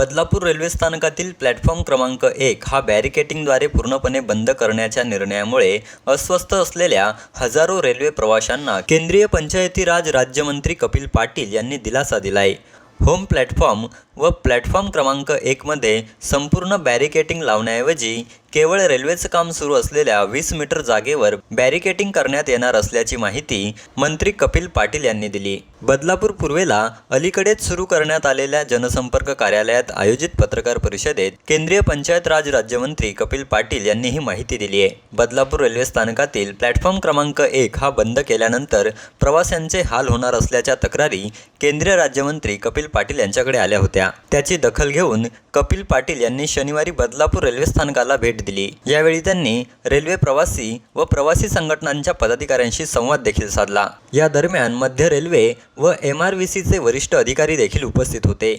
Badlapur railway स्थानकातील platform क्रमांक एक हा बॅरिकेटिंगद्वारे पूर्णपणे बंद करण्याच्या निर्णयामुळे अस्वस्थ असलेल्या हजारो रेल्वे प्रवाशांना केंद्रीय पंचायती राज राज्यमंत्री कपिल पाटील यांनी दिलासा दिलाय. होम प्लॅटफॉर्म व प्लॅटफॉर्म क्रमांक एकमध्ये संपूर्ण बॅरिकेटिंग लावण्याऐवजी केवळ रेल्वेचं काम सुरू असलेल्या वीस मीटर जागेवर बॅरिकेटिंग करण्यात येणार असल्याची माहिती मंत्री कपिल पाटील यांनी दिली. बदलापूर पूर्वेला अलीकडेच सुरू करण्यात आलेल्या जनसंपर्क कार्यालयात आयोजित पत्रकार परिषदेत केंद्रीय पंचायत राज राज्यमंत्री कपिल पाटील यांनी ही माहिती दिली आहे. बदलापूर रेल्वे स्थानकातील प्लॅटफॉर्म क्रमांक एक हा बंद केल्यानंतर प्रवाशांचे हाल होणार असल्याच्या तक्रारी केंद्रीय राज्यमंत्री कपिल पाटील यांच्याकडे आल्या होत्या. त्याची दखल घेऊन कपिल पाटील यांनी शनिवारी बदलापूर रेल्वे स्थानकाला भेट दिली. यावेळी त्यांनी रेल्वे प्रवासी व प्रवासी संघटनांच्या पदाधिकाऱ्यांशी संवाद देखील साधला. या दरम्यान मध्य रेल्वे व एम आर व्ही सीचे वरिष्ठ अधिकारी देखील उपस्थित होते.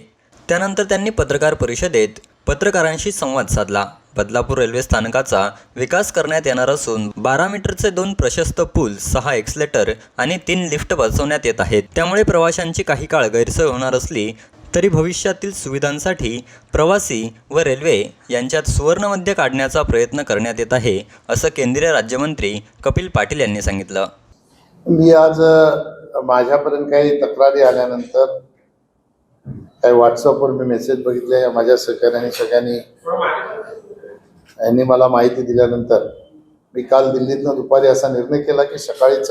त्यानंतर त्यांनी पत्रकार परिषदेत पत्रकारांशी संवाद साधला. बदलापूर रेल्वे स्थानकाचा विकास करण्यात येणार असून बारा मीटरचे दोन प्रशस्त पूल सहा एक्सलेटर आणि तीन लिफ्ट बसवण्यात येत आहेत. त्यामुळे प्रवाशांची काही काळ गैरसोय होणार असली तरी भविष्यातील सुविधांसाठी प्रवासी व रेल्वे यांच्यात सुवर्णमध्य काढण्याचा प्रयत्न करण्यात येत आहे असं केंद्रीय राज्यमंत्री कपिल पाटील यांनी सांगितलं. मी आज माझ्यापर्यंत काही तक्रारी आल्यानंतर काही व्हॉट्सअपवर मी मेसेज बघितले. माझ्या सहकार्याने सगळ्यांनी यांनी मला माहिती दिल्यानंतर मी काल दिल्लीतनं दुपारी असा निर्णय केला की सकाळीच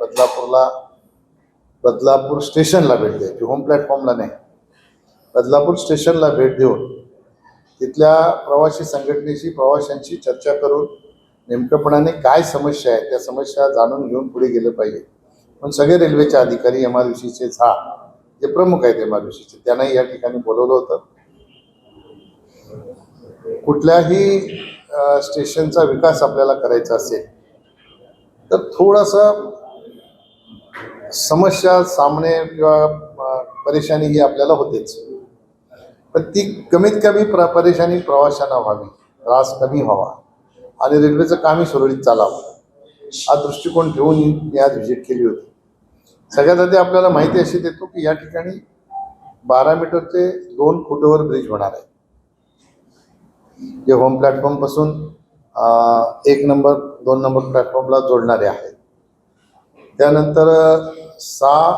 बदलापूरला बदलापूर स्टेशनला भेट द्यायची. होम प्लॅटफॉर्मला नाही. बदलापूर स्टेशनला भेट देऊन तिथल्या प्रवासी संघटनेशी प्रवाशांशी चर्चा करून नेमकंपणाने काय समस्या आहे त्या समस्या जाणून घेऊन पुढे गेलं पाहिजे. पण सगळे रेल्वेचे अधिकारी एम आर व्ही झा जे प्रमुख आहेत एम आर व्ही त्यांनाही या ठिकाणी बोलवलं होतं. कुठल्याही स्टेशनचा विकास आपल्याला करायचा असेल तर थोडंसं समस्या सामने किंवा परेशानी ही आपल्याला होतेच. पण ती कमीत कमी प्र परेशानी प्रवाशांना व्हावी त्रास कमी व्हावा. आणि रेल्वेचं कामही सुरळीत चालावं. हा दृष्टिकोन ठेवून मी आज व्हिजिट केली होती. सगळ्यात आधी आपल्याला माहिती अशी देतो की या ठिकाणी बारा मीटरचे दोन फुटवर ब्रिज होणार आहे. जे होम प्लॅटफॉर्मपासून एक नंबर दोन नंबर प्लॅटफॉर्मला जोडणारे आहेत. त्यानंतर सहा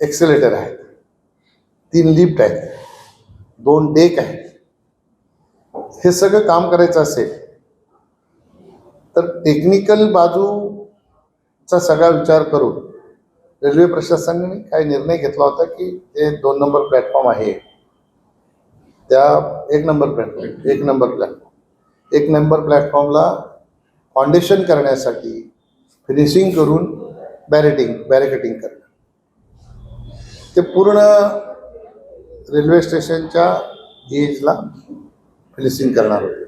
एक्सेलेटर आहेत. तीन लिफ्ट आहेत. दोन डेक आहेत. हे सगळं काम करायचं असेल तर टेक्निकल बाजूचा सगळा विचार करून रेल्वे प्रशासनाने काही निर्णय घेतला होता की ते दोन नंबर प्लॅटफॉर्म आहे. त्या एक नंबर प्लॅटफॉर्म एक नंबर प्लॅटफॉर्म एक नंबर प्लॅटफॉर्मला फाउंडेशन करण्यासाठी फिनिशिंग करून बॅरेटिंग बॅरिकेटिंग करणं. ते पूर्ण रेल्वे स्टेशनच्या गेजला फिनिशिंग करणार होते.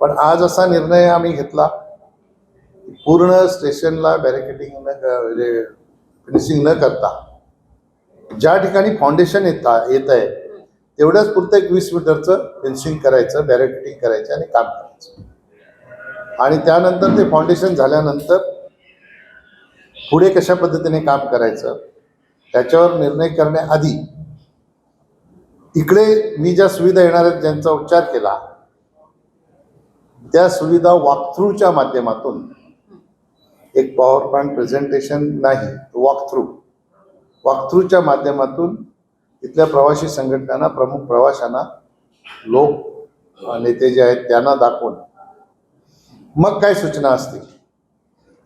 पण आज असा निर्णय आम्ही घेतला पूर्ण स्टेशनला बॅरिकेटिंग न फिनिशिंग म्हणजे न करता ज्या ठिकाणी फाउंडेशन येता येत आहे तेवढ्याच पुरतं एक वीस मीटरचं फिनिशिंग करायचं बॅरिकेटिंग करायचं आणि काम करायचं. आणि त्यानंतर ते फाउंडेशन झाल्यानंतर पुढे कशा पद्धतीने काम करायचं त्याच्यावर निर्णय करण्याआधी इकडे मी ज्या सुविधा येणार आहेत ज्यांचा उच्चार केला त्या सुविधा वॉकथ्रूच्या माध्यमातून एक पॉवर पॉईंट प्रेझेंटेशन नाही वॉकथ्रू वॉकथ्रूच्या माध्यमातून इथल्या प्रवासी संघटनांना प्रमुख प्रवाशांना लोक नेते जे आहेत त्यांना दाखवून मग काय सूचना असतील?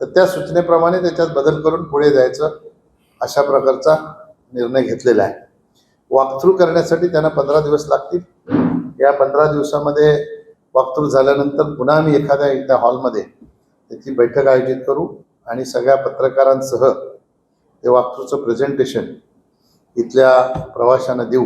तर त्या सूचनेप्रमाणे त्याच्यात बदल करून पुढे जायचं अशा प्रकारचा निर्णय घेतलेला आहे. वॉकथ्रू करण्यासाठी त्यांना पंधरा दिवस लागतील. या पंधरा दिवसामध्ये वॉकथ्रू झाल्यानंतर पुन्हा आम्ही एखाद्या एकदा हॉलमध्ये त्याची बैठक आयोजित करू आणि सगळ्या पत्रकारांसह ते वॉकथ्रूचं प्रेझेंटेशन इथल्या प्रवाशांना देऊ.